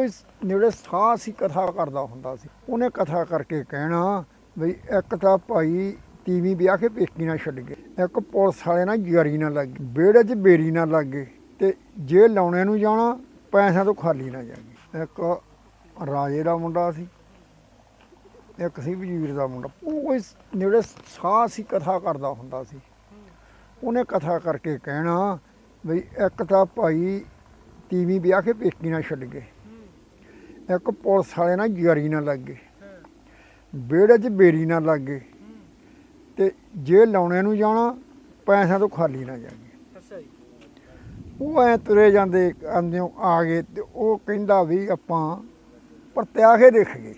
ਕੋਈ ਨੇੜੇ ਸਾਹ ਸੀ, ਕਥਾ ਕਰਦਾ ਹੁੰਦਾ ਸੀ। ਉਹਨੇ ਕਥਾ ਕਰਕੇ ਕਹਿਣਾ ਵੀ ਇੱਕ ਤਾਂ ਭਾਈ ਤੀਵੀਂ ਵਿਆਹ ਕੇ ਪੇਕੀ ਨਾ ਛੱਡ ਗਏ। ਇੱਕ ਪੁਲਿਸ ਵਾਲੇ ਨਾਲ ਜਾਰੀ ਨਾ ਲੱਗ ਗਈ। ਵਿਹੜੇ 'ਚ ਬੇਰੀ ਨਾ ਲੱਗ ਗਏ ਤੇ ਜੇ ਲਾਉਣੇ ਨੂੰ ਜਾਣਾ, ਪੈਸਿਆਂ ਤੋਂ ਖਾਲੀ ਨਾ ਜਾਗੇ ਇੱਕ ਰਾਜੇ ਦਾ ਮੁੰਡਾ ਸੀ, ਇੱਕ ਸੀ ਵਜ਼ੀਰ ਦਾ ਮੁੰਡਾ। ਉਹ ਕੋਈ ਨੇੜੇ ਸਾਹ ਸੀ, ਕਥਾ ਕਰਦਾ ਹੁੰਦਾ ਸੀ। ਉਹਨੇ ਕਥਾ ਕਰਕੇ ਕਹਿਣਾ ਵੀ ਇੱਕ ਤਾਂ ਭਾਈ ਤੀਵੀਂ ਵਿਆਹ ਕੇ ਪੇਕੀ ਨਾ ਛੱਡ ਗਏ। ਇੱਕ ਪੁਲਿਸ ਵਾਲੇ ਨਾਲ ਯਾਰੀ ਨਾ ਲੱਗ ਗਏ। ਵਿਹੜੇ 'ਚ ਬੇਰੀ ਨਾ ਲੱਗ ਗਏ। ਤੇ ਜੇ ਲਾਉਣੇ ਨੂੰ ਜਾਣਾ ਪੈਸਿਆਂ ਤੋਂ ਖਾਲੀ ਨਾ ਜਾਗੇ ਉਹ ਐ ਤੁਰੇ ਜਾਂਦੇ ਆਂਦਿਓ ਆ ਗਏ ਤੇ ਉਹ ਕਹਿੰਦਾ ਵੀ ਆਪਾਂ ਪਰਤਿਆ ਕੇ ਦੇਖ ਗਏ।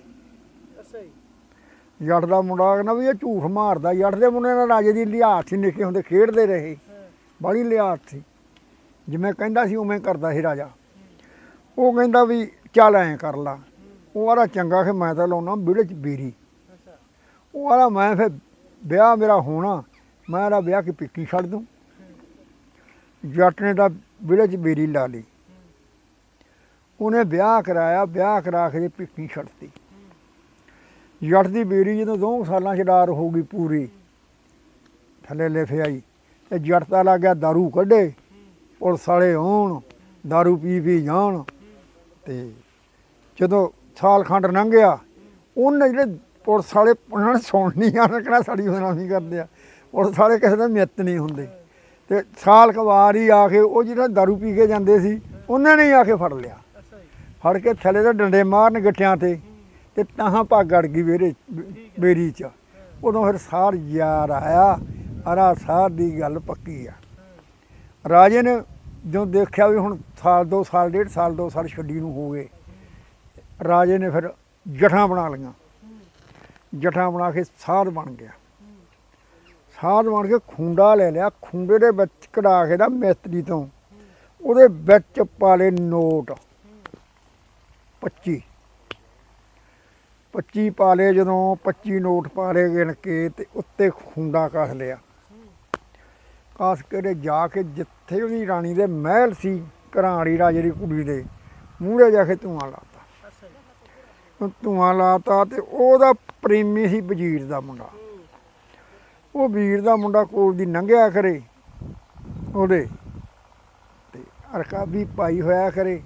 ਜੱਟ ਦਾ ਮੁੰਡਾ ਕਹਿੰਦਾ ਵੀ ਇਹ ਝੂਠ ਮਾਰਦਾ। ਜੱਟ ਦੇ ਮੁੰਡੇ ਨਾਲ ਰਾਜੇ ਦੀ ਲਿਆਤ ਸੀ ਨਿੱਕੇ ਹੁੰਦੇ ਖੇਡਦੇ ਰਹੇ। ਹਾਂ ਬੜੀ ਲਿਆਤ ਸੀ। ਜਿਵੇਂ ਕਹਿੰਦਾ ਸੀ ਉਵੇਂ ਕਰਦਾ ਸੀ ਰਾਜਾ। ਉਹ ਕਹਿੰਦਾ ਵੀ ਚੱਲ ਐਂ ਕਰ ਲਾ ਉਹ ਆਲਾ ਚੰਗਾ ਕਿ ਮੈਂ ਤਾਂ ਲਾਉਣਾ ਵਿਹੜੇ 'ਚ ਬੇਰੀ ਅੱਛਾ ਉਹ ਆਲਾ ਮੈਂ ਫਿਰ ਵਿਆਹ ਮੇਰਾ ਹੋਣਾ ਮੈਂ ਇਹਦਾ ਵਿਆਹ ਕੇ ਪਿੱਕੀ ਛੱਡ ਦੂੰ ਜੱਟ ਨੇ ਤਾਂ ਵਿਹੜੇ 'ਚ ਬੇਰੀ ਲਾ ਲਈ ਉਹਨੇ ਵਿਆਹ ਕਰਾਇਆ ਵਿਆਹ ਕਰਾ ਕੇ ਪਿੱਕੀ ਛੱਡਤੀ ਜੱਟ ਦੀ ਬੇਰੀ ਜਦੋਂ ਦੋ ਸਾਲਾਂ ਚ ਡਾਰ ਹੋ ਗਈ ਪੂਰੀ ਥੱਲੇ ਲਿਫ ਆਈ ਤੇ ਜੱਟ ਤਾਂ ਲੱਗ ਗਿਆ दारू ਕੱਢੇ ਪੁਲਿਸ ਵਾਲੇ ਆਉਣ दारू ਪੀ ਪੀ ਜਾਣ ਤੇ ਜਦੋਂ ਸਾਲ ਖੰਡ ਲੰਘ ਗਿਆ ਉਹਨੇ ਜਿਹੜੇ ਪੁਲਿਸ ਵਾਲੇ ਉਹਨਾਂ ਨੇ ਸੁਣ ਨਹੀਂ ਆਣਾ ਕਿਹੜਾ ਸਾਡੀ ਬਦਨਾਮੀ ਕਰਦੇ ਆ। ਪੁਲਿਸ ਵਾਲੇ ਕਿਸੇ ਦਾ ਮਿੱਤ ਨਹੀਂ ਹੁੰਦੇ। ਤੇ ਸਾਲ ਕਵਾਰ ਹੀ ਆ ਕੇ ਉਹ ਜਿਹੜਾ दारू ਪੀ ਕੇ ਜਾਂਦੇ ਸੀ, ਉਹਨਾਂ ਨੇ ਹੀ ਆ ਕੇ ਫੜ ਲਿਆ। ਫੜ ਕੇ ਥੱਲੇ ਦੇ ਡੰਡੇ ਮਾਰਨ ਗੱਟਿਆਂ ਤੇ ਤੇ ਤਾਂ ਪੱਗ ਗੜ ਗਈ ਵੇਰੇ ਬੇਰੀ ਚ। ਉਦੋਂ ਫਿਰ ਸਾਰ ਯਾਰ ਆਇਆ, ਅਰਾ ਸਾਰ ਦੀ ਗੱਲ ਪੱਕੀ ਆ। ਰਾਜੇ ਨੇ ਜਦੋਂ ਦੇਖਿਆ ਵੀ ਹੁਣ ਸਾਲ ਦੋ ਸਾਲ, ਡੇਢ ਸਾਲ, ਦੋ ਸਾਲ ਛੱਡੀ ਨੂੰ ਹੋ ਗਏ ਰਾਜੇ ਨੇ ਫਿਰ ਜਠਾਂ ਬਣਾ ਲਈਆਂ। ਜਠਾਂ ਬਣਾ ਕੇ ਸਾਧ ਬਣ ਗਿਆ। ਸਾਧ ਬਣ ਕੇ ਖੁੰਡਾ ਲੈ ਲਿਆ। ਖੁੰਡੇ ਦੇ ਵਿੱਚ ਕਢਾ ਕੇ ਦਾ ਮਿਸਤਰੀ ਤੋਂ। ਉਹਦੇ ਵਿੱਚ ਪਾ ਲਏ ਨੋਟ। 25 25 ਲਏ ਜਦੋਂ 25 ਨੋਟ ਪਾ ਲਏ ਗਿਣ ਕੇ ਤੇ ਉੱਤੇ ਖੁੰਡਾ ਕੱਸ ਲਿਆ। ਕੱਸ ਕੇ ਜਾ ਕੇ ਜਿੱਥੇ ਉਹਦੀ ਰਾਣੀ ਦੇ ਮਹਿਲ ਸੀ ਘਰਾਂ ਵਾਲੀ ਰਾਜੇ ਦੀ ਕੁੜੀ ਦੇ, ਮੂਹਰੇ ਜਾ ਕੇ ਧੂਆਂ ਲਾ ਧੂਆਂ ਲਾਤਾ ਤੇ ਉਹਦਾ ਪ੍ਰੇਮੀ ਸੀ ਵਜ਼ੀਰ ਦਾ ਮੁੰਡਾ। ਉਹ ਵੀਰ ਦਾ ਮੁੰਡਾ ਕੋਲ ਦੀ ਲੰਘਿਆ ਕਰੇ ਉਹਦੇ ਤੇ ਰਕਾਬੀ ਪਾਈ ਹੋਇਆ ਕਰੇ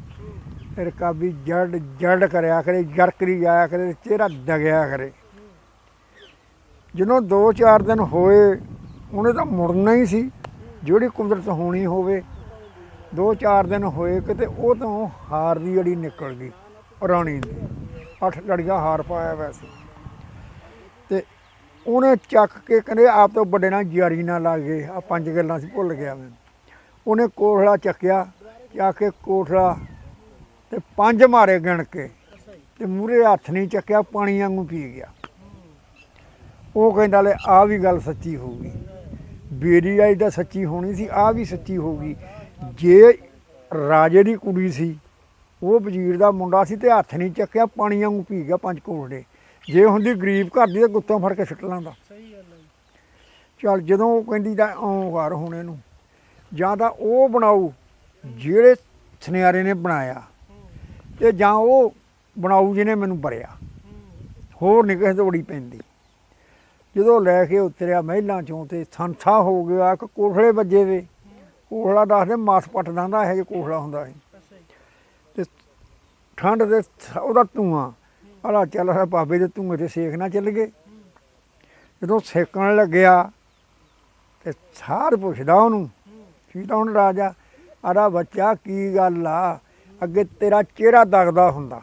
ਰਕਾਬੀ ਜੜ ਜੜ ਕਰਿਆ ਕਰੇ ਜਰਕਰੀ ਜਾਇਆ ਕਰੇ ਚਿਹਰਾ ਦਗਿਆ ਕਰੇ ਜਦੋਂ 2-4 ਦਿਨ ਹੋਏ, ਉਹਨੇ ਤਾਂ ਮੁੜਨਾ ਹੀ ਸੀ, ਜਿਹੜੀ ਕੁਦਰਤ ਹੋਣੀ ਹੋਵੇ। 2-4 ਦਿਨ ਹੋਏ ਕਿਤੇ ਉਹ ਤੋਂ ਹਾਰ ਦੀ ਜੜੀ ਨਿਕਲ ਗਈ ਰਾਣੀ ਦੀ। ਅੱਠ ਲੜੀਆਂ ਹਾਰ ਪਾਇਆ ਵੈਸੇ। ਤੇ ਉਹਨੇ ਚੱਕ ਕੇ ਕਹਿੰਦੇ, ਆਪ ਤੋਂ ਵੱਡੇ ਨਾਲ ਯਾਰੀ ਨਾ ਗਏ ਆ ਪੰਜ ਗੱਲਾਂ ਸੀ, ਭੁੱਲ ਗਿਆ ਮੈਂ। ਉਹਨੇ ਕੋਠਲਾ ਚੱਕਿਆ, ਚੱਕ ਕੇ ਕੋਠਲਾ ਤੇ ਪੰਜ ਮਾਰੇ ਗਿਣ ਕੇ ਅੱਛਾ ਜੀ ਤੇ ਮੂਰੇ ਹੱਥ ਨਹੀਂ ਚੱਕਿਆ, ਪਾਣੀ ਵਾਂਗੂ ਪੀ ਗਿਆ। ਉਹ ਕਹਿੰਦਾ, ਲੈ ਆ ਵੀ ਗੱਲ ਸੱਚੀ ਹੋਊਗੀ ਬੇਰੀ ਆਈ ਤਾਂ ਸੱਚੀ ਹੋਣੀ ਸੀ ਆ ਵੀ ਸੱਚੀ ਹੋਊਗੀ ਜੇ ਰਾਜੇ ਦੀ ਕੁੜੀ ਸੀ ਉਹ ਵਜ਼ੀਰ ਦਾ ਮੁੰਡਾ ਸੀ ਤੇ ਹੱਥ ਨਹੀਂ ਚੱਕਿਆ ਪਾਣੀ ਵਾਂਗੂ ਪੀ ਗਿਆ ਪੰਜ ਕੋਠੜੇ ਜੇ ਹੁੰਦੀ ਗਰੀਬ ਘਰ ਦੀ ਤਾਂ ਗੁੱਤੋਂ ਫੜ ਕੇ ਸੁੱਟ ਲਾਂਦਾ। ਸਹੀ ਗੱਲ ਹੈ ਚੱਲ ਜਦੋਂ ਉਹ ਕਹਿੰਦੀ ਆਉਂ ਘਰ ਹੁਣ ਇਹਨੂੰ ਜਾਂ ਤਾਂ ਉਹ ਬਣਾਊ ਜਿਹੜੇ ਸੁਨਿਆਰੇ ਨੇ ਬਣਾਇਆ ਤੇ ਜਾਂ ਉਹ ਬਣਾਊ ਜਿਹਨੇ ਮੈਨੂੰ ਭਰਿਆ ਹੋਰ ਨਹੀਂ ਕਿਸੇ ਤੋਂ ਬੜੀ ਪੈਂਦੀ। ਜਦੋਂ ਲੈ ਕੇ ਉਤਰਿਆ ਮਹਿਲਾਂ ਚੋਂ ਤੇ ਸੰਥਾ ਹੋ ਗਿਆ ਇੱਕ ਕੋਠੜੇ ਵੱਜੇ ਵੇ। ਕੋਠੜਾ ਦੱਸਦੇ ਮਾਸ ਪੱਟ ਦਿੰਦਾ ਇਹ ਜੇ ਕੋਠੜਾ ਹੁੰਦਾ ਸੀ। ਠੰਡ ਦੇ ਸ- ਉਹਦਾ ਧੂਆਂ। ਆਲਾ ਚੱਲ ਰਿਹਾ ਬਾਬੇ ਦੇ ਧੂਏ ਤੇ ਸੇਕ ਨਾ ਚੱਲ ਗਏ। ਜਦੋਂ ਸੇਕਣ ਲੱਗਿਆ ਤੇ ਸਾਰ ਪੁੱਛਦਾ ਉਹਨੂੰ ਕੀ ਤਾਂ ਹੁਣ ਰਾਜਾ ਆੜਾ ਬੱਚਾ ਕੀ ਗੱਲ ਆ? ਅੱਗੇ ਤੇਰਾ ਚਿਹਰਾ ਦਗਦਾ ਹੁੰਦਾ।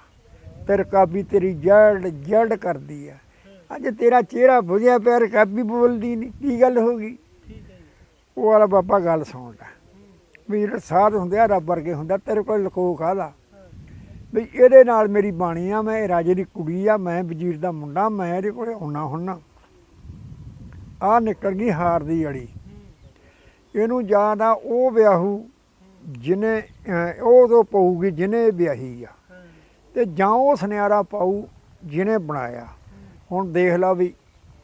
ਤੇ ਰਕਾਬੀ ਤੇਰੀ ਜੜ ਜੜ ਕਰਦੀ ਆ। ਅੱਜ ਤੇਰਾ ਚਿਹਰਾ ਬੁਝਿਆ ਪਿਆ ਰਕਾਬੀ ਬੋਲਦੀ ਨਹੀਂ ਕੀ ਗੱਲ ਹੋ ਗਈ? ਉਹ ਵਾਲਾ ਬਾਬਾ ਗੱਲ ਸੁਣਦਾ। ਵੀ ਜਿਹੜੇ ਸਾਧ ਹੁੰਦੇ ਆ, ਰੱਬ ਵਰਗੇ ਹੁੰਦਾ, ਤੇਰੇ ਕੋਲ ਲਕੋ ਕਾਹਦਾ ਵੀ ਇਹਦੇ ਨਾਲ ਮੇਰੀ ਬਾਣੀ ਆ, ਮੈਂ ਇਹ ਰਾਜੇ ਦੀ ਕੁੜੀ ਆ, ਮੈਂ ਵਜ਼ੀਰ ਦਾ ਮੁੰਡਾ, ਮੈਂ ਇਹਦੇ ਕੋਲੇ ਆਉਣਾ ਹੁੰਨਾ। ਆ ਨਿਕਲ ਗਈ ਹਾਰ ਦੀ ਅੜੀ। ਇਹਨੂੰ ਜਾਂ ਤਾਂ ਉਹ ਵਿਆਹੂ ਜਿਹਨੇ ਉਹ ਤੋਂ ਪਊਗੀ ਜਿਹਨੇ ਵਿਆਹੀ ਆ। ਹਾਂ ਤੇ ਜਾਂ ਉਹ ਸੁਨਿਆਰਾ ਪਾਊ ਜਿਹਨੇ ਬਣਾਇਆ। ਹੁਣ ਦੇਖ ਲਾ ਵੀ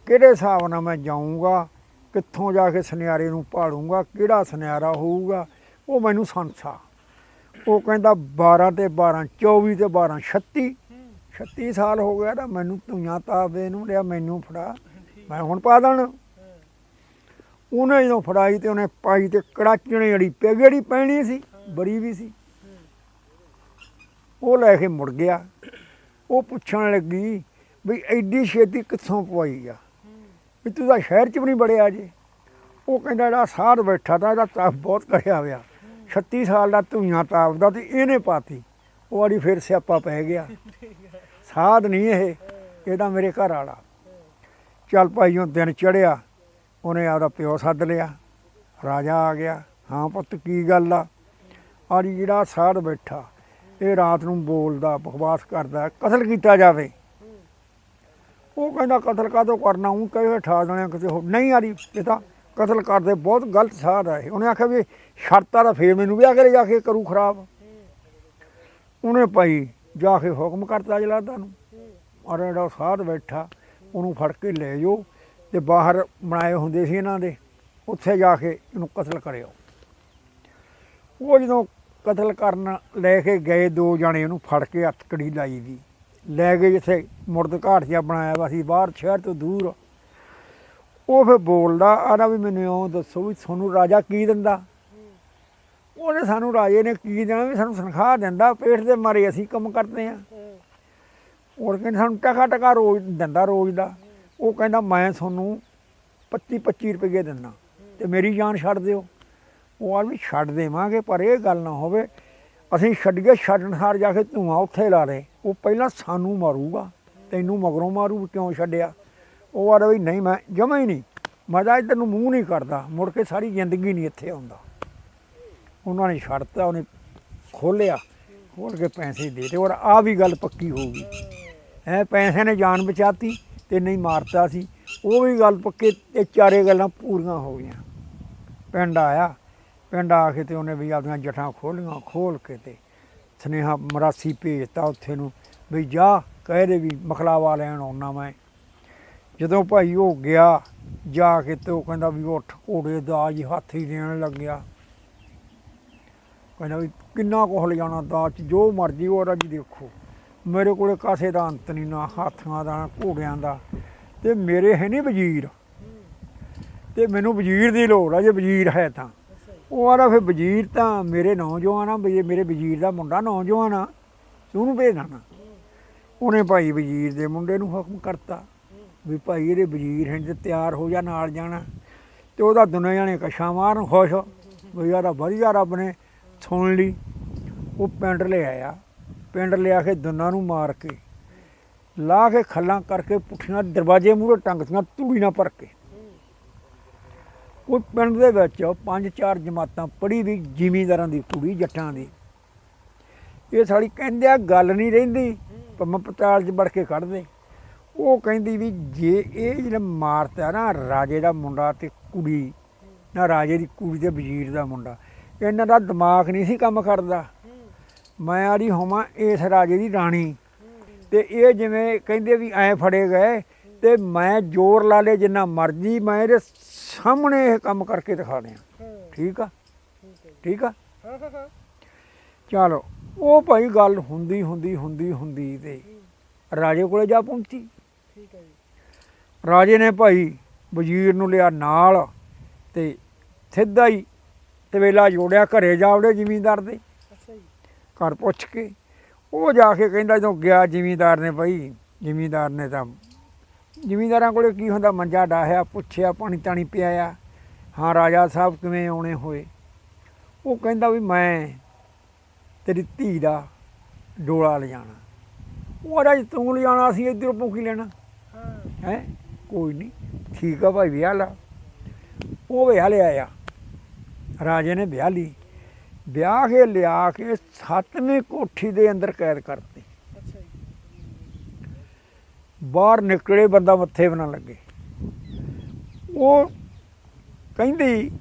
ਕਿਹੜੇ ਹਿਸਾਬ ਨਾਲ ਮੈਂ ਜਾਊਂਗਾ, ਕਿੱਥੋਂ ਜਾ ਕੇ ਸੁਨਿਆਰੇ ਨੂੰ ਭਾਲੂੰਗਾ, ਕਿਹੜਾ ਸੁਨਿਆਰਾ ਹੋਊਗਾ, ਉਹ ਮੈਨੂੰ ਸੰਸਾ ਉਹ ਕਹਿੰਦਾ 12 ਤੇ 12 24 ਤੇ 12 36 ਹੂੰ 36 ਸਾਲ ਹੋ ਗਿਆ ਤਾਂ ਮੈਨੂੰ ਧੂਆਂ ਤਾਪਦੇ ਨੂੰ ਲਿਆ, ਮੈਨੂੰ ਫੜਾ। ਮੈਂ ਹੁਣ ਪਾ ਦੇਣ। ਉਹਨੇ ਜਦੋਂ ਫੜਾਈ ਤੇ ਉਹਨੇ ਪਾਈ ਤੇ ਕੜਾਚਣੇ ਵਾਲੀ ਪੈ ਜਿਹੜੀ ਪੈਣੀ ਸੀ ਬੜੀ ਵੀ ਸੀ। ਉਹ ਲੈ ਕੇ ਮੁੜ ਗਿਆ। ਉਹ ਪੁੱਛਣ ਲੱਗੀ ਵੀ ਐਡੀ ਛੇਤੀ ਕਿੱਥੋਂ ਪਵਾਈ ਆ? ਵੀ ਤੂੰ ਤਾਂ ਸ਼ਹਿਰ 'ਚ ਵੀ ਨਹੀਂ ਬੜਿਆ ਜੇ। ਉਹ ਕਹਿੰਦਾ ਜਿਹੜਾ ਸਾਧ ਬੈਠਾ ਤਾਂ ਇਹਦਾ ਤਾਪ ਬਹੁਤ ਕਰਿਆ ਹੋਇਆ। 36 ਸਾਲ ਦਾ ਧੂਈਆਂ ਤਾਪਦਾ ਤੇ ਇਹਨੇ ਪਾਤੀ। ਉਹ ਆੜੀ ਫਿਰ ਸਿਆਪਾ ਪੈ ਗਿਆ। ਸਾਧ ਨਹੀਂ ਇਹ ਇਹਦਾ ਮੇਰੇ ਘਰ ਵਾਲਾ। ਚੱਲ ਭਾਈ ਉਹ ਦਿਨ ਚੜਿਆ ਉਹਨੇ ਆਪਦਾ ਪਿਓ ਸੱਦ ਲਿਆ। ਰਾਜਾ ਆ ਗਿਆ। ਹਾਂ ਪੁੱਤ, ਕੀ ਗੱਲ ਆ? ਆਹ ਜਿਹੜਾ ਸਾਧ ਬੈਠਾ, ਇਹ ਰਾਤ ਨੂੰ ਬੋਲਦਾ, ਬਕਵਾਸ ਕਰਦਾ, ਕਤਲ ਕੀਤਾ ਜਾਵੇ। ਉਹ ਕਹਿੰਦਾ, ਕਤਲ ਕਾਹਤੋਂ ਕਰਨਾ? ਉਹ ਕਹੇ ਠਾ ਦੇਣਾ ਕਿਸੇ ਹੋਰ ਨਹੀਂ ਆਰੀ, ਇਹ ਤਾਂ ਕਤਲ ਕਰਦੇ, ਬਹੁਤ ਗਲਤ ਸਾਧ ਆ ਉਹਨੇ ਆਖਿਆ ਵੀ ਸ਼ਰਤਾਂ ਦਾ ਫੇਰ ਮੈਨੂੰ ਵਿਆਹ ਕਰੇ ਜਾ ਕੇ ਕਰੂ ਖਰਾਬ। ਉਹਨੇ ਭਾਈ ਜਾ ਕੇ ਹੁਕਮ ਕਰਤਾ ਜਲਾਦਾਂ ਨੂੰ। ਔਰ ਜਿਹੜਾ ਸਾਧ ਬੈਠਾ, ਉਹਨੂੰ ਫੜ ਕੇ ਲੈ ਜਾਓ ਤੇ ਬਾਹਰ ਬਣਾਏ ਹੁੰਦੇ ਸੀ ਇਹਨਾਂ ਦੇ। ਉੱਥੇ ਜਾ ਕੇ ਇਹਨੂੰ ਕਤਲ ਕਰਿਓ। ਉਹ ਜਦੋਂ ਕਤਲ ਕਰਨ ਲੈ ਕੇ ਗਏ, ਦੋ ਜਾਣੇ ਉਹਨੂੰ ਫੜ ਕੇ ਹੱਥ ਕੜੀ ਲਾਈ ਦੀ। ਲੈ ਗਏ ਜਿੱਥੇ ਮੁਰਦ ਘਾਟ ਜਿਹਾ ਬਣਾਇਆ ਵਾ ਸੀ, ਬਾਹਰ ਸ਼ਹਿਰ ਤੋਂ ਦੂਰ। ਉਹ ਫਿਰ ਬੋਲਦਾ ਆਦਾ ਵੀ ਮੈਨੂੰ ਇਉਂ ਦੱਸੋ ਵੀ ਤੁਹਾਨੂੰ ਰਾਜਾ ਕੀ ਦਿੰਦਾ? ਉਹਨੇ ਸਾਨੂੰ ਰਾਜੇ ਨੇ ਕੀ ਦੇਣਾ ਵੀ ਸਾਨੂੰ ਤਨਖਾਹ ਦਿੰਦਾ, ਪੇਟ ਦੇ ਮਾਰੇ ਅਸੀਂ ਕੰਮ ਕਰਦੇ ਆ। ਉਹ ਕਹਿੰਦੇ ਸਾਨੂੰ ਟਕਾ ਟਕਾ ਰੋਜ਼ ਦਿੰਦਾ ਰੋਜ਼ ਦਾ। ਉਹ ਕਹਿੰਦਾ ਮੈਂ ਤੁਹਾਨੂੰ 25 25 ਰੁਪਏ ਦਿੰਦਾ, ਤੇ ਮੇਰੀ ਜਾਨ ਛੱਡ ਦਿਓ। ਉਹ ਆ ਵੀ ਛੱਡ ਦੇਵਾਂਗੇ, ਪਰ ਇਹ ਗੱਲ ਨਾ ਹੋਵੇ, ਅਸੀਂ ਛੱਡੀਏ, ਛੱਡਣ ਸਾਰ ਜਾ ਕੇ ਧੂਆਂ ਉੱਥੇ ਲਾ ਦੇ। ਉਹ ਪਹਿਲਾਂ ਸਾਨੂੰ ਮਾਰੂਗਾ, ਤੈਨੂੰ ਮਗਰੋਂ ਮਾਰੂ, ਕਿਉਂ ਛੱਡਿਆ? ਉਹ ਆ ਵੀ ਨਹੀਂ, ਮੈਂ ਜਮਾ ਹੀ ਨਹੀਂ। ਮੈਂ ਤਾਂ ਇੱਧਰ ਨੂੰ ਮੂੰਹ ਨਹੀਂ ਕਰਦਾ, ਮੁੜ ਕੇ ਸਾਰੀ ਜ਼ਿੰਦਗੀ ਨਹੀਂ ਇੱਥੇ ਆਉਂਦਾ। ਉਹਨਾਂ ਨੇ ਛੱਡਤਾ, ਉਹਨੇ ਖੋਲਿਆ ਖੋਲ ਕੇ ਪੈਸੇ ਦੇ ਤੇ ਔਰ ਆ ਵੀ ਗੱਲ ਪੱਕੀ ਹੋ ਗਈ ਐ ਪੈਸੇ ਨੇ ਜਾਨ ਬਚਾਤੀ ਤੇ ਨਹੀਂ ਮਾਰਤਾ ਸੀ। ਉਹ ਵੀ ਗੱਲ ਪੱਕੇ, ਇਹ ਚਾਰੇ ਗੱਲਾਂ ਪੂਰੀਆਂ ਹੋ ਗਈਆਂ। ਪਿੰਡ ਆਇਆ, ਪਿੰਡ ਆ ਕੇ ਤੇ ਉਹਨੇ ਵੀ ਆਪਦੀਆਂ ਜਠਾਂ ਖੋਲੀਆਂ ਖੋਲ ਕੇ ਤੇ ਸਨੇਹਾ ਮਰਾਸੀ ਭੇਜਤਾ ਉੱਥੇ ਨੂੰ, ਵੀ ਜਾ, ਕਹਿ ਦੇ ਵੀ ਮਖਲਾਵਾ ਲੈਣ ਆਉਣਾ ਮੈਂ। ਜਦੋਂ ਭਾਈ ਉਹ ਗਿਆ, ਜਾ ਕੇ ਤੇ ਉਹ ਕਹਿੰਦਾ ਵੀ ਉੱਠ, ਘੋੜੇ ਦਾਜ ਹੱਥ ਹੀ ਦੇਣ ਲੱਗਿਆ। ਕਹਿੰਦਾ ਵੀ ਕਿੰਨਾ ਕੁ ਲਿਜਾਣਾ ਦਾਜ 'ਚ, ਜੋ ਮਰਜ਼ੀ ਉਹ ਜੀ ਦੇਖੋ। ਮੇਰੇ ਕੋਲੇ ਕਾਸੇ ਦਾ ਅੰਤ ਨਹੀਂ ਨਾ ਹੱਥਾਂ ਦਾ ਘੋੜਿਆਂ ਦਾ। ਤੇ ਮੇਰੇ ਹੈ ਨਹੀਂ ਵਜ਼ੀਰ। ਤੇ ਮੈਨੂੰ ਵਜ਼ੀਰ ਦੀ ਲੋੜ ਆ, ਜੇ ਵਜ਼ੀਰ ਹੈ ਤਾਂ। ਉਹ ਆਰਾ ਫਿਰ ਵਜ਼ੀਰ ਤਾਂ ਮੇਰੇ ਨੌਜਵਾਨ ਆ, ਵੀ ਮੇਰੇ ਵਜ਼ੀਰ ਦਾ ਮੁੰਡਾ ਨੌਜਵਾਨ ਆ, ਉਹਨੂੰ ਭੇਜਣਾ ਨਾ ਉਹਨੇ ਭਾਈ ਵਜ਼ੀਰ ਦੇ ਮੁੰਡੇ ਨੂੰ ਹੁਕਮ ਕਰਤਾ। ਵੀ ਭਾਈ ਇਹਦੇ ਵਜ਼ੀਰ ਹਨ ਤੇ ਤਿਆਰ ਹੋ ਜਾ ਨਾਲ ਜਾਣਾ ਤੇ ਉਹਦਾ ਦੁਨੀਆ ਜਾਣੇ ਕਸ਼ਾ ਮਾਰਨ ਖੁਸ਼ ਵੀ ਯਾਰਾ ਵਧੀਆ ਰੱਬ ਨੇ ਸੁਣ ਲਈ। ਉਹ ਪਿੰਡ ਲੈ ਆਇਆ। ਪਿੰਡ ਲਿਆ ਕੇ ਦੋਨਾਂ ਨੂੰ ਮਾਰ ਕੇ ਲਾ ਕੇ ਖੱਲਾਂ ਕਰਕੇ ਪੁੱਠੀਆਂ ਦਰਵਾਜ਼ੇ ਮੂਹਰੇ ਟੰਗਤੀਆਂ, ਤੂੜੀ ਨਾਲ ਭਰ ਕੇ। ਉਹ ਪਿੰਡ ਦੇ ਵਿੱਚ ਪੰਜ ਚਾਰ ਜਮਾਤਾਂ ਪੜੀ ਵੀ ਜ਼ਿਮੀਂਦਾਰਾਂ ਦੀ ਕੁੜੀ ਜੱਟਾਂ ਦੀ। ਇਹ ਸਾਡੀ ਕਹਿੰਦੇ ਆ, ਗੱਲ ਨਹੀਂ ਰਹਿੰਦੀ, ਪੰਮ ਪਤਾਲ 'ਚ ਵੜ ਕੇ ਕੱਢਦੇ ਉਹ ਕਹਿੰਦੀ ਵੀ ਜੇ ਇਹ ਜਿਹੜਾ ਮਾਰਤਾ ਨਾ ਰਾਜੇ ਦਾ ਮੁੰਡਾ ਤੇ ਕੁੜੀ, ਨਾ ਰਾਜੇ ਦੀ ਕੁੜੀ ਤੇ ਵਜ਼ੀਰ ਦਾ ਮੁੰਡਾ, ਇਹਨਾਂ ਦਾ ਦਿਮਾਗ ਨਹੀਂ ਸੀ ਕੰਮ ਕਰਦਾ ਮੈਂ ਆੜੀ ਹੋਵਾਂ ਇਸ ਰਾਜੇ ਦੀ ਰਾਣੀ। ਤੇ ਇਹ ਜਿਵੇਂ ਕਹਿੰਦੇ ਵੀ ਐ ਫੜੇ ਗਏ ਤੇ ਮੈਂ ਜ਼ੋਰ ਲਾ ਲੇ ਜਿੰਨਾ ਮਰਜ਼ੀ ਮੈਂ ਇਹਦੇ ਸਾਹਮਣੇ ਇਹ ਕੰਮ ਕਰਕੇ ਦਿਖਾ ਦਿਆਂ। ਠੀਕ ਆ? ਠੀਕ ਆ? ਹਾਂ ਚਲੋ, ਉਹ ਭਾਈ ਗੱਲ ਹੁੰਦੀ ਹੁੰਦੀ ਹੁੰਦੀ ਹੁੰਦੀ ਤੇ ਰਾਜੇ ਕੋਲੇ ਜਾ ਪਹੁੰਚੀ। ਠੀਕ ਹੈ ਜੀ। ਰਾਜੇ ਨੇ ਭਾਈ ਵਜ਼ੀਰ ਨੂੰ ਲਿਆ ਨਾਲ ਤੇ ਸਿੱਧਾ ਹੀ ਤਵੇਲਾ ਜੋੜਿਆ ਘਰੇ ਜਾ ਵੜੇ ਜ਼ਿਮੀਂਦਾਰ ਦੇ। ਅੱਛਾ ਜੀ। ਘਰ ਪੁੱਛ ਕੇ ਉਹ ਜਾ ਕੇ ਕਹਿੰਦਾ ਜਦੋਂ ਗਿਆ ਜ਼ਿਮੀਂਦਾਰ ਨੇ ਭਾਈ ਜ਼ਿਮੀਂਦਾਰ ਨੇ ਤਾਂ ਜ਼ਿਮੀਂਦਾਰਾਂ ਕੋਲੇ ਕੀ ਹੁੰਦਾ ਮੰਜਾ ਡਾਹਿਆ ਪੁੱਛਿਆ ਪਾਣੀ ਤਾਣੀ ਪਿਆਇਆ ਹਾਂ ਰਾਜਾ ਸਾਹਿਬ ਕਿਵੇਂ ਆਉਣੇ ਹੋਏ। ਉਹ ਕਹਿੰਦਾ ਵੀ ਮੈਂ ਤੇਰੀ ਧੀ ਦਾ ਡੋਲਾ ਲਿਜਾਣਾ। ਉਹ ਰਾਜ ਤੂੰ ਲਿਜਾਣਾ ਸੀ ਇੱਧਰੋਂ ਪੂਕੀ ਲੈਣਾ। ਹਾਂ? ਕੋਈ ਨਹੀਂ ਠੀਕ ਆ ਭਾਈ ਵਿਆਹ ਲਾ। ਉਹ ਵਿਆਹ ਲਿਆ ਆ ਰਾਜੇ ਨੇ ਵਿਆਹ ਲਈ। ਵਿਆਹ ਕੇ ਲਿਆ ਕੇ ਸੱਤਵੀਂ ਕੋਠੀ ਦੇ ਅੰਦਰ ਕੈਦ ਕਰਤੀ। ਬਾਹਰ ਨਿਕਲੇ ਬੰਦਾ ਮੱਥੇ ਨਾ ਲੱਗੇ। ਉਹ ਕਹਿੰਦੀ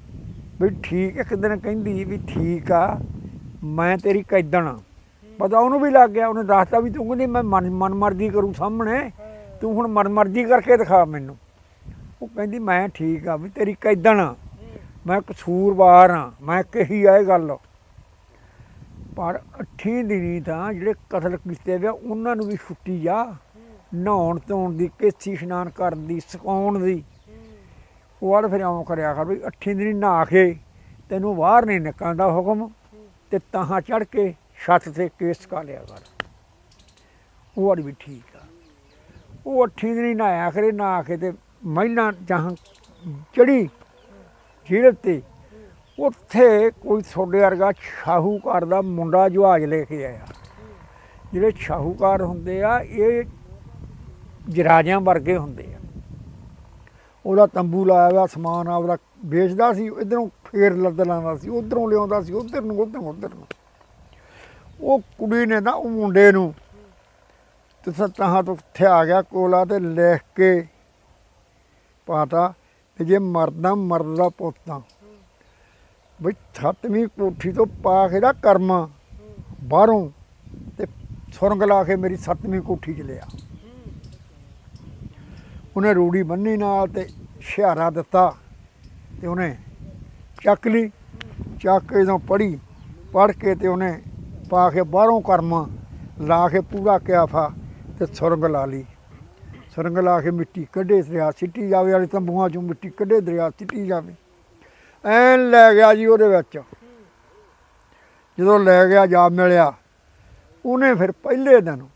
ਵੀ ਠੀਕ ਇੱਕ ਦਿਨ ਕਹਿੰਦੀ ਵੀ ਠੀਕ ਆ ਮੈਂ ਤੇਰੀ ਕੈਦਣ ਪਤਾ ਉਹਨੂੰ ਵੀ ਲੱਗ ਗਿਆ ਉਹਨੇ ਦੱਸਤਾ ਵੀ ਤੂੰ ਕਹਿੰਦੀ ਮੈਂ ਮਨ ਮਨਮਰਜ਼ੀ ਕਰੂ ਸਾਹਮਣੇ। ਤੂੰ ਹੁਣ ਮਨਮਰਜ਼ੀ ਕਰਕੇ ਦਿਖਾ ਮੈਨੂੰ। ਉਹ ਕਹਿੰਦੀ, ਮੈਂ ਠੀਕ ਆ ਵੀ ਤੇਰੀ ਕੈਦਣ ਆ। ਮੈਂ ਕਸੂਰਵਾਰ ਆ। ਮੈਂ ਕਹੀ ਆ ਇਹ ਗੱਲ। ਪਰ ਅੱਠੀਂ ਦਿਨੀ ਤਾਂ ਜਿਹੜੇ ਕਤਲ ਕੀਤੇ ਵੇ ਉਹਨਾਂ ਨੂੰ ਵੀ ਛੁੱਟੀ ਆ। ਨਹਾਉਣ ਧੋਣ ਦੀ, ਕੇਸੀ ਇਸ਼ਨਾਨ ਕਰਨ ਦੀ, ਸੁਕਾਉਣ ਦੀ। ਉਹ ਵਾਲ ਫਿਰ ਆਉਂ ਕਰਿਆ ਕਰ ਵੀ ਅੱਠੀਂ ਦਿਨੀ ਨਹਾ ਕੇ ਤੈਨੂੰ ਬਾਹਰ ਨਹੀਂ ਨਿਕਲਣ ਦਾ ਹੁਕਮ ਤੇ ਤਾਹਾਂ ਚੜ ਕੇ ਛੱਤ ਤੇ ਕੇਸ ਕਾ ਲਿਆ ਕਰ। ਉਹ ਵਾਰ ਵੀ ਠੀਕ ਉਹ ਅੱਠੀ ਦਿਨੀ ਨਹਾਇਆ ਕਰੇ, ਨਹਾ ਕੇ ਤੇ ਮਹਿਲਾ ਜਹਾਂ ਚੜੀ ਜੀਰਤ ਤੇ, ਉੱਥੇ ਕੋਈ ਤੁਹਾਡੇ ਵਰਗਾ ਸ਼ਾਹੂਕਾਰ ਦਾ ਮੁੰਡਾ ਜਹਾਜ਼ ਲੈ ਕੇ ਆਇਆ। ਜਿਹੜੇ ਸ਼ਾਹੂਕਾਰ ਹੁੰਦੇ ਆ, ਇਹ ਜਰਾਜਿਆਂ ਵਰਗੇ ਹੁੰਦੇ ਆ। ਉਹਦਾ ਤੰਬੂ ਲਾਇਆ ਹੋਇਆ, ਸਮਾਨ ਆਪਦਾ ਵੇਚਦਾ ਸੀ, ਇਧਰੋਂ ਫੇਰ ਲੱਦ ਲਾਉਂਦਾ ਸੀ, ਉਧਰੋਂ ਲਿਆਉਂਦਾ ਸੀ, ਉਧਰ ਨੂੰ ਉਧਰ ਨੂੰ ਉਧਰ ਨੂੰ। ਉਹ ਕੁੜੀ ਨੇ ਨਾ, ਉਹ ਮੁੰਡੇ ਨੂੰ ਤੇ ਸੱਤਾਂ ਤੋਂ ਉੱਥੇ ਆ ਗਿਆ ਕੋਲਾ ਤੇ ਲਿਖ ਕੇ ਪਾਤਾ ਤੇ ਜੇ ਮਰਦਾ ਮਰਦ ਦਾ ਪੁੱਤਾਂ। ਬਈ ਸੱਤਵੀਂ ਕੋਠੀ ਤੋਂ ਪਾ ਕੇ ਦਾ ਕਰਮ ਬਾਹਰੋਂ ਤੇ ਸੁਰੰਗ ਲਾ ਕੇ ਮੇਰੀ ਸੱਤਵੀਂ ਕੋਠੀ ਚ ਲਿਆ। ਉਹਨੇ ਰੂੜੀ ਬੰਨੀ ਨਾਲ ਤੇ ਸ਼ਿਹਾਰਾ ਦਿੱਤਾ ਤੇ ਉਹਨੇ ਚੱਕ ਲਈ। ਚੱਕ ਕੇ ਜਦੋਂ ਪੜੀ ਪੜ ਕੇ ਤੇ ਉਹਨੇ ਪਾ ਕੇ ਬਾਹਰੋਂ ਕਰਮ ਲਾ ਕੇ ਪੂਰਾ ਕਿਆਫਾ ਤੇ ਸੁਰੰਗ ਲਾ ਲਈ। ਸੁਰੰਗ ਲਾ ਕੇ ਮਿੱਟੀ ਕੱਢੇ ਦਰਿਆ ਸਿੱਟੀ ਜਾਵੇ ਵਾਲੇ ਤੰਬੂਆਂ ਚੋਂ ਮਿੱਟੀ ਕੱਢੇ ਦਰਿਆ ਸਿੱਟੀ ਜਾਵੇ। ਐਨ ਲੈ ਗਿਆ ਜੀ ਉਹਦੇ ਵਿੱਚ। ਜਦੋਂ ਲੈ ਗਿਆ ਜਾ ਮਿਲਿਆ। ਉਹਨੇ ਫਿਰ ਪਹਿਲੇ ਦਿਨ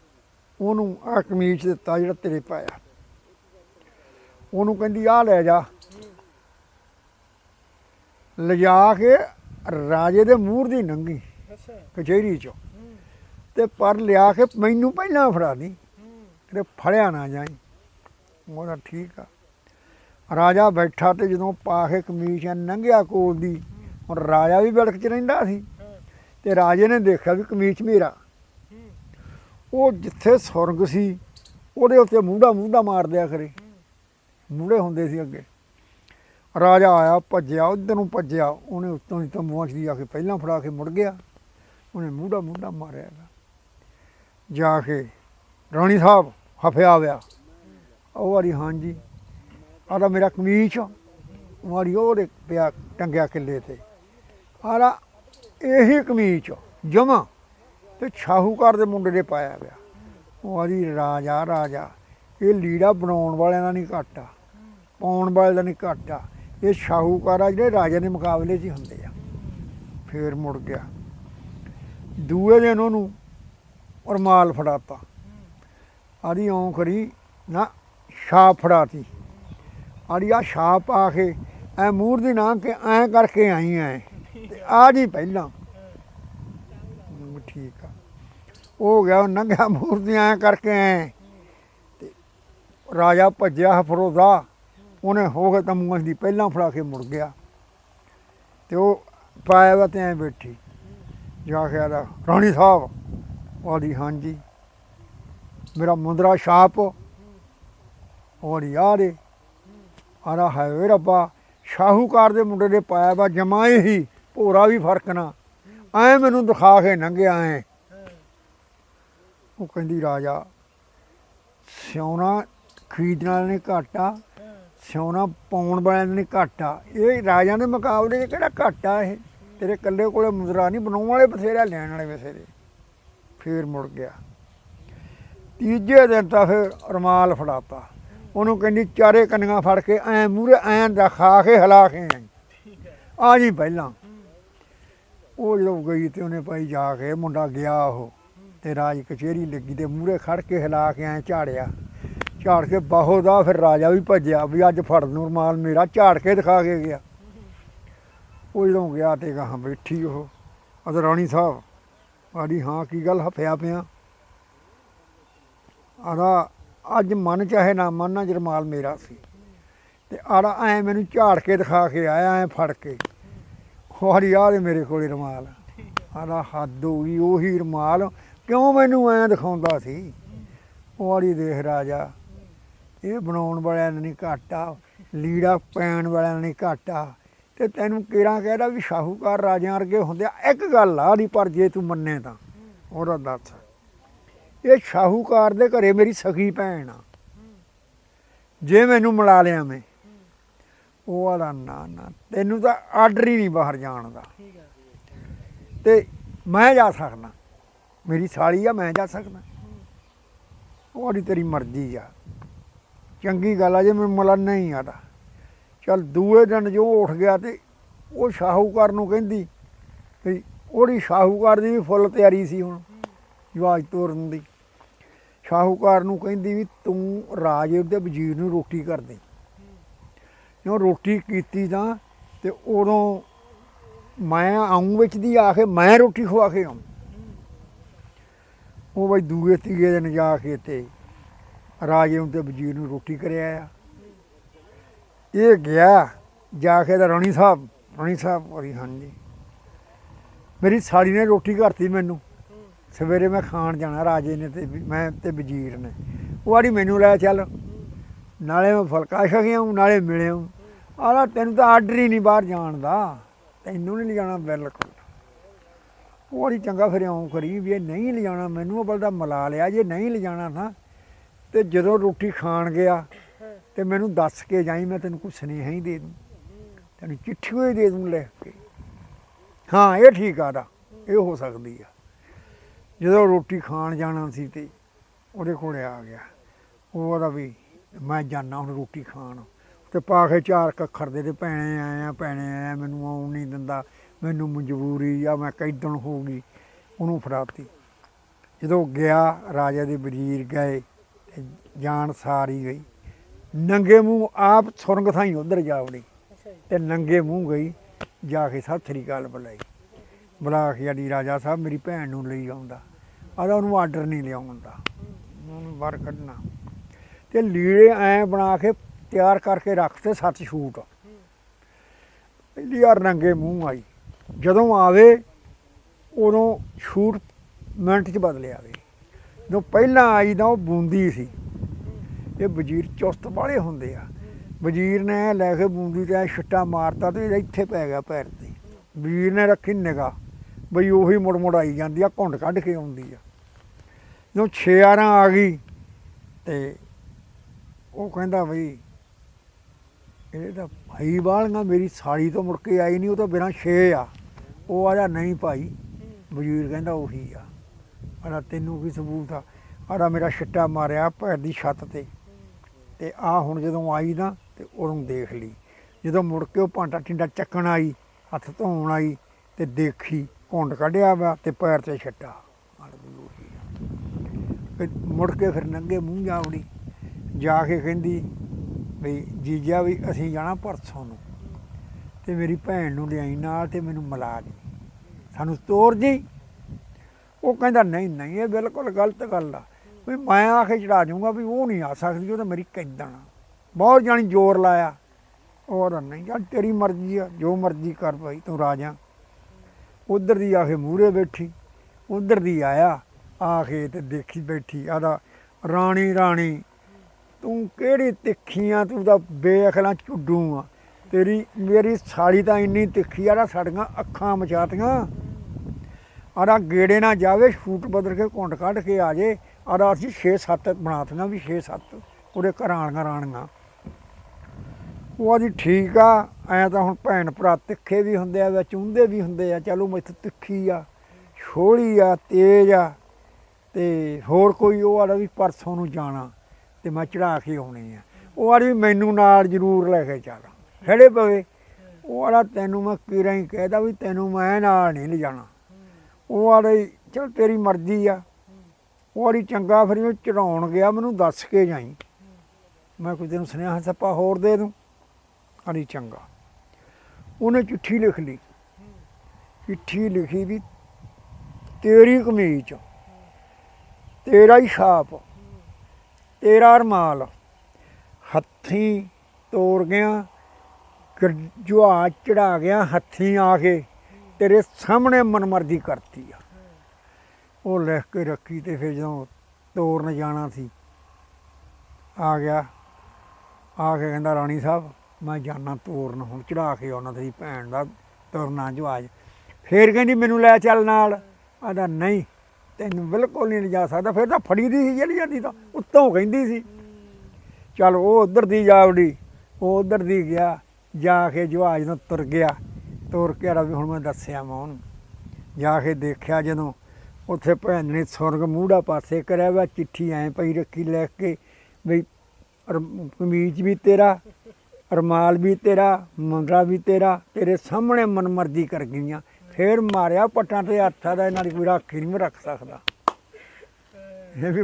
ਉਹਨੂੰ ਆ ਕਮੀਜ਼ ਦਿੱਤਾ ਜਿਹੜਾ ਤੇਰੇ ਪਾਇਆ। ਉਹਨੂੰ ਕਹਿੰਦੀ ਆ ਲੈ ਜਾ। ਲਿਜਾ ਕੇ ਰਾਜੇ ਦੇ ਮੂਹਰ ਦੀ ਨੰਗੀ ਕਚਹਿਰੀ ਚੋਂ ਤੇ ਪਰ ਲਿਆ ਕੇ ਮੈਨੂੰ ਪਹਿਲਾਂ ਫੜਾ ਦੀ। ਤੇ ਫੜਿਆ ਨਾ ਜਾਈ। ਉਹਦਾ ਠੀਕ ਆ। ਰਾਜਾ ਬੈਠਾ ਤੇ ਜਦੋਂ ਪਾ ਕੇ ਕਮੀਜ਼ ਨੰਗਿਆ ਕੋਲ ਦੀ, ਹੁਣ ਰਾਜਾ ਵੀ ਬੜਕ ਚ ਰਹਿੰਦਾ ਸੀ। ਤੇ ਰਾਜੇ ਨੇ ਦੇਖਿਆ ਵੀ ਕਮੀਜ਼ ਮੇਰਾ ਉਹ ਜਿੱਥੇ ਸੁਰਗ ਸੀ, ਉਹਦੇ ਉੱਤੇ ਮੂੰਡਾ ਮੂੰਡਾ ਮਾਰ ਦਿਆ ਕਰੇ। ਮੂੜੇ ਹੁੰਦੇ ਸੀ ਅੱਗੇ। ਰਾਜਾ ਆਇਆ, ਭੱਜਿਆ, ਉਧਰ ਨੂੰ ਭੱਜਿਆ। ਉਹਨੇ ਉੱਤੋਂ ਦੀ ਤੰਬੂਆਂ 'ਚ ਦੀ ਆ ਕੇ ਪਹਿਲਾਂ ਫੜਾ ਕੇ ਮੁੜ ਗਿਆ। ਉਹਨੇ ਮੂੰਡਾ ਮੂੰਡਾ ਮਾਰਿਆ ਜਾ ਕੇ ਰਾਣੀ ਸਾਹਿਬ ਹਫਿਆ ਹੋਇਆ। ਉਹ ਵਾਰੀ ਹਾਂਜੀ। ਆਹ ਮੇਰਾ ਕਮੀਜ਼ ਵਾਰੀ ਉਹਦੇ ਪਿਆ ਟੰਗਿਆ ਕਿੱਲੇ ਤੇ। ਆਦਾ ਇਹੀ ਕਮੀਜ਼ ਜਮਾ। ਤੇ ਸ਼ਾਹੂਕਾਰ ਦੇ ਮੁੰਡੇ ਦੇ ਪਾਇਆ ਪਿਆ ਉਹ ਆਦੀ ਰਾਜਾ ਰਾਜਾ। ਇਹ ਲੀੜਾ ਬਣਾਉਣ ਵਾਲਿਆਂ ਦਾ ਨਹੀਂ ਘਾਟਾ ਪਾਉਣ ਵਾਲਿਆਂ ਦਾ ਨਹੀਂ ਘਾਟਾ ਇਹ ਸ਼ਾਹੂਕਾਰ ਆ, ਜਿਹੜੇ ਰਾਜੇ ਦੇ ਮੁਕਾਬਲੇ 'ਚ ਹੁੰਦੇ ਆ। ਫੇਰ ਮੁੜ ਗਿਆ। ਦੂਏ ਦਿਨ ਉਹਨੂੰ ਰਮਾਲ ਫੜਾਤਾ। ਆਦੀ ਔਂ ਕਰੀ ਨਾ ਛਾਪ ਫੜਾਤੀ। ਆਦੀ ਆ ਛਾਪ ਆ ਕੇ ਐ ਮੂਰ ਦੀ ਨਾਂ ਕੇ ਐ ਕਰਕੇ ਆਈ ਐ। ਤੇ ਆ ਜੀ ਪਹਿਲਾਂ। ਠੀਕ ਆ। ਉਹ ਗਿਆ, ਉਹ ਨੰਗਾ ਮੂਰ ਦੀ ਐ ਕਰਕੇ ਐ। ਤੇ ਰਾਜਾ ਭੱਜਿਆ ਫਰੋਜ਼ਾ। ਉਹਨੇ ਹੋ ਕੇ ਤਮੂਆਂ ਦੀ ਪਹਿਲਾਂ ਫੜਾ ਕੇ ਮੁੜ ਗਿਆ। ਤੇ ਉਹ ਪਾਇਆ ਵਾ ਤੇ ਐ ਬੈਠੀ। ਜਾ ਕੇ ਆ ਰਾਣੀ ਸਾਹਿਬ ਆਦੀ ਹਾਂਜੀ। ਮੇਰਾ ਮੁੰਦਰਾ ਛਾਪ। ਉਹਦੀ ਯਾਰੇ ਆਰਾ ਹੈ ਵੇ ਰੱਬਾ, ਸ਼ਾਹੂਕਾਰ ਦੇ ਮੁੰਡੇ ਦੇ ਪਾਇਆ ਵਾ ਜਮਾਏ ਹੀ, ਭੋਰਾ ਵੀ ਫ਼ਰਕ ਨਾ। ਐ ਮੈਨੂੰ ਦਿਖਾ ਕੇ ਲੰਘਿਆ ਐ। ਉਹ ਕਹਿੰਦੀ, ਰਾਜਾ, ਸਿਉਣਾ ਖਰੀਦਣ ਵਾਲੇ ਨੇ ਘਾਟਾ, ਸਿਉਣਾ ਪਾਉਣ ਵਾਲਿਆਂ ਨੇ ਘਾਟਾ। ਇਹ ਰਾਜਿਆਂ ਦੇ ਮੁਕਾਬਲੇ 'ਚ ਕਿਹੜਾ ਘਾਟਾ ਇਹ? ਤੇਰੇ ਕੱਲੇ ਕੋਲੇ ਮੁਦਰਾ ਨਹੀਂ, ਬਣਾਉਣ ਵਾਲੇ ਬਥੇਰਾ, ਲੈਣ ਵਾਲੇ ਬਥੇਰੇ। ਫੇਰ ਮੁੜ ਗਿਆ। ਤੀਜੇ ਦਿਨ ਤਾਂ ਫਿਰ ਰਮਾਲ ਫੜਾਤਾ। ਉਹਨੂੰ ਕਹਿੰਦੀ, ਚਾਰੇ ਕੰਨੀਆਂ ਫੜ ਕੇ ਐ ਮੂਰੇ ਐਂ ਰਖਾ ਕੇ ਹਿਲਾ ਕੇ ਆਈ। ਆ ਜੀ ਪਹਿਲਾਂ। ਉਹ ਜਦੋਂ ਗਈ ਤੇ ਉਹਨੇ ਭਾਈ ਜਾ ਕੇ ਮੁੰਡਾ ਗਿਆ ਉਹ। ਤੇ ਰਾਜ ਕਚਹਿਰੀ ਲੱਗੀ ਤੇ ਮੂਰੇ ਖੜ ਕੇ ਹਿਲਾ ਕੇ ਐ ਝਾੜਿਆ। ਝਾੜ ਕੇ ਬਾਹੋ ਦਾ ਫਿਰ ਰਾਜਾ ਵੀ ਭੱਜਿਆ ਵੀ ਅੱਜ ਫੜ ਨੂੰ ਰਮਾਲ ਮੇਰਾ, ਝਾੜ ਕੇ ਦਿਖਾ ਕੇ ਗਿਆ। ਉਹ ਜਦੋਂ ਗਿਆ ਤੇ ਗਾਹਾਂ ਬੈਠੀ ਉਹ। ਅਦ ਰਾਣੀ ਸਾਹਿਬ ਆਦੀ ਹਾਂ, ਕੀ ਗੱਲ ਹਫਿਆ ਪਿਆ? ਆਦਾ ਅੱਜ ਮਨ ਚਾਹੇ ਨਾ ਮਨ, ਨਾ ਜਰਮਾਲ ਮੇਰਾ ਸੀ। ਤੇ ਆੜਾ ਐ ਮੈਨੂੰ ਝਾੜ ਕੇ ਦਿਖਾ ਕੇ ਆਇਆ, ਐ ਫੜ ਕੇ। ਹੋਰੀ ਆ ਦੇ ਮੇਰੇ ਕੋਲੇ ਰਮਾਲ। ਆੜਾ ਹੱਦ ਹੋ ਗਈ, ਉਹੀ ਰਮਾਲ। ਕਿਉਂ ਮੈਨੂੰ ਐ ਦਿਖਾਉਂਦਾ ਸੀ? ਹੋਰੀ ਦੇਖ ਰਾਜਾ, ਇਹ ਬਣਾਉਣ ਵਾਲਿਆਂ ਨੇ ਨਹੀਂ ਘਾਟਾ, ਲੀੜਾ ਪੈਣ ਵਾਲਿਆਂ ਨੇ ਨਹੀਂ ਘਾਟਾ। ਤੇ ਤੈਨੂੰ ਕਿਹੜਾ ਕਹਿਦਾ ਵੀ ਸ਼ਾਹੂਕਾਰ ਰਾਜਿਆਂ ਵਰਗੇ ਹੁੰਦੇ ਆ, ਇੱਕ ਗੱਲ ਆ ਦੀ ਪਰ ਜੇ ਤੂੰ ਮੰਨੇ ਤਾਂ। ਉਹਦਾ ਦੱਸ। ਇਹ ਸ਼ਾਹੂਕਾਰ ਦੇ ਘਰੇ ਮੇਰੀ ਸਖੀ ਭੈਣ ਆ। ਜੇ ਮੈਨੂੰ ਮਿਲਾ ਲਿਆ ਮੈਂ ਉਹ ਵਾਲਾ ਨਾ ਨਾ ਤੈਨੂੰ ਤਾਂ ਆਰਡਰ ਹੀ ਨਹੀਂ ਬਾਹਰ ਜਾਣ ਦਾ। ਤੇ ਮੈਂ ਜਾ ਸਕਦਾ। ਮੇਰੀ ਸਾਲੀ ਆ ਮੈਂ ਜਾ ਸਕਦਾ। ਉਹਦੀ ਤੇਰੀ ਮਰਜ਼ੀ ਆ। ਚੰਗੀ ਗੱਲ ਆ ਜੇ ਮੈਨੂੰ ਮਲਾ ਨਹੀਂ ਆਦਾ। ਚਲ ਦੂਏ ਦਿਨ ਜੋ ਉੱਠ ਗਿਆ ਤੇ ਉਹ ਸ਼ਾਹੂਕਾਰ ਨੂੰ ਕਹਿੰਦੀ ਵੀ ਉਹਦੀ ਸ਼ਾਹੂਕਾਰ ਦੀ ਵੀ ਫੁੱਲ ਤਿਆਰੀ ਸੀ ਹੁਣ। ਜਵਾਜ ਤੋਰਨ ਦੀ। ਸ਼ਾਹੂਕਾਰ ਨੂੰ ਕਹਿੰਦੀ ਵੀ ਤੂੰ ਰਾਜੇ ਦੇ ਵਜ਼ੀਰ ਨੂੰ ਰੋਟੀ ਕਰ ਦੇ। ਜਦੋਂ ਰੋਟੀ ਕੀਤੀ ਤਾਂ ਤੇ ਉਦੋਂ ਮੈਂ ਆਉਂ ਵਿੱਚ ਦੀ ਆ ਕੇ ਮੈਂ ਰੋਟੀ ਖਵਾ ਕੇ ਆਉਂ। ਉਹ ਬਈ ਦੂਏ ਤੀਏ ਦਿਨ ਜਾ ਕੇ ਤੇ ਰਾਜੇ ਨੂੰ ਤੇ ਵਜ਼ੀਰ ਨੂੰ ਰੋਟੀ ਕਰਿਆ ਆ ਇਹ ਗਿਆ, ਜਾ ਕੇ ਤਾਂ ਰਾਣੀ ਸਾਹਿਬ ਰਾਣੀ ਸਾਹਿਬ ਹੋਰੀ ਹਾਂਜੀ ਮੇਰੀ ਸਾੜੀ ਨੇ ਰੋਟੀ ਕਰਤੀ ਮੈਨੂੰ। ਸਵੇਰੇ ਮੈਂ ਖਾਣ ਜਾਣਾ, ਰਾਜੇ ਨੇ ਤੇ ਵੀ- ਮੈਂ ਤੇ ਵਜ਼ੀਰ ਨੇ। ਉਹ ਆੜੀ ਮੈਨੂੰ ਲੈ ਚੱਲ। ਨਾਲੇ ਮੈਂ ਫਲਕਾ ਛਕਿਆ ਨਾਲੇ ਮਿਲਿਆ। ਹੂੰ ਆਲਾ ਤੈਨੂੰ ਤਾਂ ਆਰਡਰ ਹੀ ਨਹੀਂ ਬਾਹਰ ਜਾਣ ਦਾ। ਤੈਨੂੰ ਨਹੀਂ ਲਿਜਾਣਾ ਬਿਲਕੁਲ। ਉਹ ਆੜੀ ਚੰਗਾ ਫਿਰ ਆਉਂ ਕਰੀ ਵੀ ਇਹ ਨਹੀਂ ਲਿਜਾਣਾ, ਮੈਨੂੰ ਉਹ ਬਲਦਾ ਮਿਲਾ ਲਿਆ। ਜੇ ਨਹੀਂ ਲਿਜਾਣਾ ਨਾ, ਤੇ ਜਦੋਂ ਰੋਟੀ ਖਾਣ ਗਿਆ, ਤੇ ਮੈਨੂੰ ਦੱਸ ਕੇ ਜਾਈ, ਮੈਂ ਤੈਨੂੰ ਕੁਛ ਸੁਨੇਹਾ ਹੀ ਦੇ ਦੂੰ। ਤੈਨੂੰ ਚਿੱਠੀ ਹੋਈ ਦੇ ਦੂੰ ਲਿਖ ਕੇ। ਹਾਂ, ਇਹ ਠੀਕ ਆ ਦਾ ਇਹ ਹੋ ਸਕਦੀ ਆ। ਜਦੋਂ ਰੋਟੀ ਖਾਣ ਜਾਣਾ ਸੀ ਤੇ ਉਹਦੇ ਕੋਲੇ ਆ ਗਿਆ। ਉਹ ਉਹਦਾ ਵੀ ਮੈਂ ਜਾਣਾ ਹੁਣ ਰੋਟੀ ਖਾਣ। ਤੇ ਪਾ ਕੇ ਚਾਰ ਕੱਖਰ ਦੇ ਤੇ ਭੈਣੇ ਆਏ ਆ, ਭੈਣੇ ਆਏ ਮੈਨੂੰ ਆਉਣ ਨਹੀਂ ਦਿੰਦਾ। ਮੈਨੂੰ ਮਜਬੂਰੀ ਆ, ਮੈਂ ਕੈਦਣ ਹੋ ਗਈ। ਉਹਨੂੰ ਫੜਾਤੀ। ਜਦੋਂ ਗਿਆ, ਰਾਜਾ ਦੇ ਵਜ਼ੀਰ ਗਏ ਤੇ ਜਾਨ ਸਾਰੀ ਗਈ। ਨੰਗੇ ਮੂੰਹ ਆਪ ਸੁਰੰਗ ਥਾਈ ਉਧਰ ਜਾ ਵੜੀ। ਅੱਛਾ ਤੇ ਨੰਗੇ ਮੂੰਹ ਗਈ, ਜਾ ਕੇ ਸਤਿ ਸ੍ਰੀ ਅਕਾਲ ਬੁਲਾਈ। ਬੁਲਾ ਕੇ ਆਡੀ ਰਾਜਾ ਸਾਹਿਬ ਮੇਰੀ ਭੈਣ ਨੂੰ ਲਈ ਆਉਂਦਾ। ਆਦਾ ਉਹਨੂੰ ਆਰਡਰ ਨਹੀਂ ਲਿਆਉਣ ਦਾ ਉਹਨੂੰ ਬਾਹਰ ਕੱਢਣਾ। ਤੇ ਲੀੜੇ ਐ ਬਣਾ ਕੇ ਤਿਆਰ ਕਰਕੇ ਰੱਖਤੇ ਸੱਤ ਛੂਟ। ਪਹਿਲੀ ਵਾਰ ਨੰਗੇ ਮੂੰਹ ਆਈ। ਜਦੋਂ ਆਵੇ, ਉਦੋਂ ਛੂਟ ਮਿੰਟ 'ਚ ਬਦਲ ਆਵੇ। ਜਦੋਂ ਪਹਿਲਾਂ ਆਈ ਤਾਂ ਉਹ ਬੂੰਦੀ ਸੀ। ਇਹ ਵਜ਼ੀਰ ਚੁਸਤ ਵਾਲੇ ਹੁੰਦੇ ਆ। ਵਜ਼ੀਰ ਨੇ ਲੈ ਕੇ ਬੂੰਦੀ ਤੇ ਐਂ ਛਿੱਟਾ ਮਾਰਤਾ ਤੇ ਇਹਦੇ ਇੱਥੇ ਪੈ ਗਿਆ ਪੈਰ ਤੇ। ਵਜ਼ੀਰ ਨੇ ਰੱਖੀ ਨਿਗਾ ਬਈ ਉਹੀ ਮੁੜ ਮੁੜ ਆਈ ਜਾਂਦੀ ਆ, ਘੁੰਡ ਕੱਢ ਕੇ ਆਉਂਦੀ ਆ। ਜਦੋਂ ਛੇਆਰਾਂ ਆ ਗਈ ਤੇ ਉਹ ਕਹਿੰਦਾ ਬਈ ਇਹ ਤਾਂ ਭਾਈ ਵਾਲੀਆਂ ਮੇਰੀ ਸਾਲੀ ਤੋਂ ਮੁੜ ਕੇ ਆਈ ਨਹੀਂ, ਉਹ ਤਾਂ ਬਿਨਾਂ ਛੇ ਆ। ਉਹ ਆਦਾ ਨਹੀਂ ਭਾਈ, ਵਜ਼ੀਰ ਕਹਿੰਦਾ ਉਹੀ ਆ। ਆਦਾ ਤੈਨੂੰ ਕੀ ਸਬੂਤ ਆ? ਆਦਾ ਮੇਰਾ ਛਿੱਟਾ ਮਾਰਿਆ ਪੈਰ ਦੀ ਛੱਤ ਤੇ। ਤੇ ਆ ਹੁਣ ਜਦੋਂ ਆਈ ਨਾ, ਤੇ ਉਹਨੂੰ ਦੇਖ ਲਈ। ਜਦੋਂ ਮੁੜ ਕੇ ਉਹ ਭਾਂਡਾ ਟਿੰਡਾ ਚੱਕਣ ਆਈ, ਹੱਥ ਧੋਣ ਆਈ, ਤੇ ਦੇਖੀ, ਘੁੰਡ ਕੱਢਿਆ ਵਾ ਤੇ ਪੈਰ ਤੇ ਛੱਟਾ। ਆ। ਮੁੜ ਕੇ ਫਿਰ ਨੰਗੇ ਮੂੰਹ ਜਾਵੜੀ ਜਾ ਕੇ ਕਹਿੰਦੀ ਵੀ ਜੀਜਾ ਵੀ ਅਸੀਂ ਜਾਣਾ ਪਰਸੋਂ ਨੂੰ। ਤੇ ਮੇਰੀ ਭੈਣ ਨੂੰ ਲਿਆਈ ਨਾਲ ਤੇ ਮੈਨੂੰ ਮਿਲਾ ਦੀ। ਸਾਨੂੰ ਤੋਰ ਜੀ ਉਹ ਕਹਿੰਦਾ, ਨਹੀਂ ਨਹੀਂ, ਇਹ ਬਿਲਕੁਲ ਗਲਤ ਗੱਲ ਆ। ਵੀ ਮੈਂ ਆ ਕੇ ਚੜਾ ਜਾਊਂਗਾ ਵੀ ਉਹ ਨਹੀਂ ਆ ਸਕਦੀ, ਉਹ ਤਾਂ ਮੇਰੀ ਕੈਦਣ ਆ। ਬਹੁਤ ਜਾਣੀ ਜ਼ੋਰ ਲਾਇਆ। ਉਹ ਨਹੀਂ, ਚੱਲ ਤੇਰੀ ਮਰਜ਼ੀ ਆ, ਜੋ ਮਰਜ਼ੀ ਕਰ ਭਾਈ, ਤੂੰ ਰਾਜਾ। ਉਧਰ ਦੀ ਆ ਕੇ ਮੂਹਰੇ ਬੈਠੀ, ਉਧਰ ਦੀ ਆਇਆ। ਆ ਕੇ ਤੇ ਦੇਖੀ ਬੈਠੀ ਆਦਾ ਰਾਣੀ ਰਾਣੀ, ਤੂੰ ਕਿਹੜੀ ਤਿੱਖੀ ਆ, ਤੂੰ ਤਾਂ ਬੇਅਖਲਾਂ ਝੁੱਡੂ ਆ। ਤੇਰੀ, ਮੇਰੀ ਸਾਲੀ ਤਾਂ ਇੰਨੀ ਤਿੱਖੀ ਆ ਨਾ ਸਾਡੀਆਂ ਅੱਖਾਂ ਮਚਾਤੀਆਂ। ਆੜਾ ਗੇੜੇ ਨਾ ਜਾਵੇ, ਸ਼ੂਟ ਬਦਲ ਕੇ ਕੁੰਡ ਕੱਢ ਕੇ ਆ ਜੇ। ਆੜਾ ਅਸੀਂ 6-7 ਬਣਾਤੀਆਂ ਵੀ 6-7 ਉਹਦੇ ਘਰਾਂ ਵਾਲੀਆਂ ਰਾਣੀਆਂ। ਉਹ ਆਦੀ ਠੀਕ ਆ, ਐ ਤਾਂ ਹੁਣ ਭੈਣ ਭਰਾ ਤਿੱਖੇ ਵੀ ਹੁੰਦੇ ਆ, ਵਿੱਚ ਉਂਦੇ ਵੀ ਹੁੰਦੇ ਆ, ਚਲੋ ਮੈਥੋਂ ਤਿੱਖੀ ਆ, ਛੋਲੀ ਆ, ਤੇਜ਼ ਆ। ਤੇ ਹੋਰ ਕੋਈ ਉਹ ਆੜਾ ਵੀ ਪਰਸੋਂ ਨੂੰ ਜਾਣਾ ਤੇ ਮੈਂ ਚੜਾ ਕੇ ਆਉਣੀ ਆ। ਉਹ ਆੜੀ ਮੈਨੂੰ ਨਾਲ ਜ਼ਰੂਰ ਲੈ ਕੇ ਚੱਲ। ਖੜੇ ਪਵੇ। ਉਹ ਆੜਾ ਤੈਨੂੰ ਮੈਂ ਕਿਰਾਂ ਹੀ ਕਹਿਦਾ ਵੀ ਤੈਨੂੰ ਮੈਂ ਨਾਲ ਨਹੀਂ ਲਿਜਾਣਾ। ਉਹ ਆੜੇ ਚਲ ਤੇਰੀ ਮਰਜ਼ੀ ਆ। ਉਹ ਆੜੀ ਚੰਗਾ ਫਿਰ ਉਹ ਚੜਾਉਣ ਗਿਆ, ਮੈਨੂੰ ਦੱਸ ਕੇ ਜਾਈ। ਮੈਂ ਕੋਈ ਤੈਨੂੰ ਸੁਨੇਹਾ ਸੱਪਾ ਹੋਰ ਦੇ ਦੂੰ? ਆੜੀ ਚੰਗਾ। ਉਹਨੇ ਚਿੱਠੀ ਲਿਖ ਲਈ। ਚਿੱਠੀ ਲਿਖੀ ਵੀ ਤੇਰੀ ਕਮੀਜ਼ ਤੇਰਾ ਹੀ ਛਾਪ, ਤੇਰਾ ਰਮਾਲ। ਹੱਥੀਂ ਤੋੜ ਗਿਆ ਜੁਆ ਚੜਾ ਗਿਆ, ਹੱਥੀਂ ਆ ਕੇ ਤੇਰੇ ਸਾਹਮਣੇ ਮਨਮਰਜ਼ੀ ਕਰਤੀ ਆ। ਉਹ ਲਿਖ ਕੇ ਰੱਖੀ ਤੇ ਫਿਰ ਜਦੋਂ ਤੋਰਨ ਜਾਣਾ ਸੀ, ਆ ਗਿਆ। ਆ ਕੇ ਕਹਿੰਦਾ, ਰਾਣੀ ਸਾਹਿਬ, ਮੈਂ ਜਾਣਾ ਤੋਰਨ ਹੁਣ ਚੜਾ ਕੇ ਆਉਣਾ ਤੇਰੀ ਭੈਣ ਦਾ ਤੁਰਨਾ ਜਹਾਜ਼। ਫੇਰ ਕਹਿੰਦੀ, ਮੈਨੂੰ ਲੈ ਚੱਲ ਨਾਲ। ਆਦਾ ਨਹੀਂ ਤੈਨੂੰ ਬਿਲਕੁਲ ਨਹੀਂ ਲਿਜਾ ਸਕਦਾ। ਫਿਰ ਤਾਂ ਫੜੀ ਦੀ ਸੀ ਜਿਹੜੀ ਜਾਂਦੀ ਤਾਂ, ਉੱਤੋਂ ਕਹਿੰਦੀ ਸੀ। ਚਲ ਉਹ ਉਧਰ ਦੀ ਜਾਵੜੀ, ਉਹ ਉਧਰ ਦੀ ਗਿਆ, ਜਾ ਕੇ ਜਹਾਜ਼ ਨੂੰ ਤੁਰ ਗਿਆ। ਤੁਰ ਕੇ ਆ ਵੀ ਹੁਣ ਮੈਂ ਦੱਸਿਆ ਮੈਂ ਉਹਨੂੰ। ਜਾ ਕੇ ਦੇਖਿਆ ਜਦੋਂ ਉੱਥੇ ਭੈਣ ਨੇ ਸੁਰਗ ਮੂੜਾ ਪਾਸੇ ਕਰਿਆ ਵਾ, ਚਿੱਠੀ ਐ ਪਈ ਰੱਖੀ ਲਿਖ ਕੇ, ਵੀ ਰਮ- ਕਮੀਜ਼ ਵੀ ਤੇਰਾ, ਰਮਾਲ ਵੀ ਤੇਰਾ, ਮੁੰਦਰਾ ਵੀ ਤੇਰਾ, ਤੇਰੇ ਸਾਹਮਣੇ ਮਨਮਰਜ਼ੀ ਕਰ ਗਈਆਂ। ਫੇਰ ਮਾਰਿਆ ਪੱਟਾਂ ਤੇ ਹੱਥਾਂ ਦਾ, ਇਹਨਾਂ ਦੀ ਕੋਈ ਰਾਖੀ ਨਹੀਂ ਮੈਂ ਰੱਖ ਸਕਦਾ। ਇਹ ਵੀ